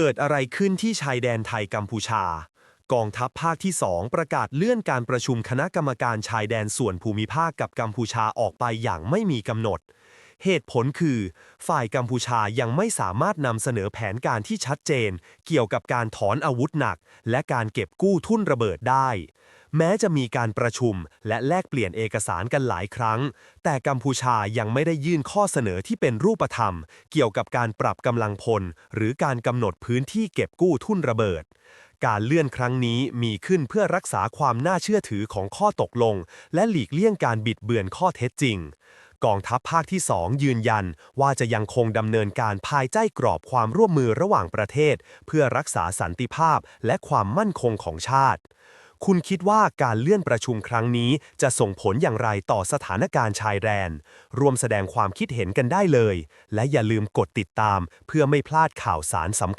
เกิดอะไรขึ้นที่ชายแดนไทยกัมพูชา กองทัพภาคที่ 2 ประกาศเลื่อนการประชุมคณะกรรมการชายแดนส่วนภูมิภาคกับกัมพูชาออกไปอย่างไม่มีกำหนด เหตุผลคือ ฝ่ายกัมพูชายังไม่สามารถนำเสนอแผนการที่ชัดเจน เกี่ยวกับการถอนอาวุธหนัก และการเก็บกู้ทุ่นระเบิดได้ แม้จะมีการประชุมและแลกเปลี่ยนเอกสารกันหลายครั้ง แต่กัมพูชายังไม่ได้ยื่นข้อเสนอที่เป็นรูปธรรม เกี่ยวกับการปรับกำลังพล หรือการกำหนดพื้นที่เก็บกู้ทุ่นระเบิด การเลื่อนครั้งนี้มีขึ้นเพื่อรักษาความน่าเชื่อถือของข้อตกลง และหลีกเลี่ยงการบิดเบือนข้อเท็จจริงกองทัพภาคที่ 2 ยืนยันว่าจะยังคงดำเนินการภายใต้กรอบความร่วมมือระหว่างประเทศ เพื่อรักษาสันติภาพและความมั่นคงของชาติ คุณคิดว่าการเลื่อนประชุมครั้งนี้จะส่งผลอย่างไรต่อสถานการณ์ชายแดนรวมแสดงความคิดเห็นกันได้เลย และอย่าลืมกดติดตามเพื่อไม่พลาดข่าวสารสำคัญ